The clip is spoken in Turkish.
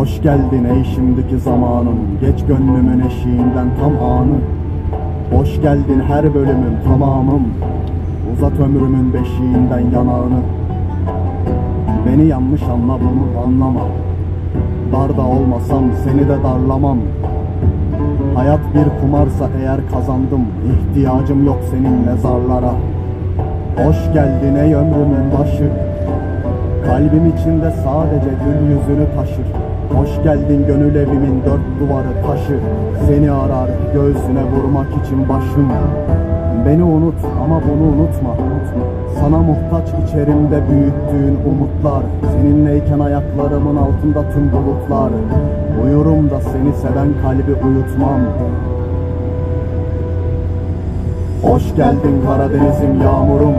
Hoş geldin ey şimdiki zamanım. Geç gönlümün eşiğinden tam anı. Hoş geldin her bölümüm tamamım. Uzat ömrümün beşiğinden yanağını. Beni yanlış anla bunu anlama Darda olmasam seni de darlamam. Hayat bir kumarsa eğer kazandım. İhtiyacım yok senin mezarlara. Hoş geldin ey ömrümün başı. Kalbim içinde sadece gül yüzünü taşır Hoş geldin gönül evimin dört duvarı taşı. Seni arar göğsüne vurmak için başım. Beni unut ama bunu unutma. Sana muhtaç içerimde büyüttüğün umutlar. Seninleyken ayaklarımın altında tüm bulutlar. Uyurum da seni seven kalbi uyutmam. Hoş geldin Karadeniz'im yağmurum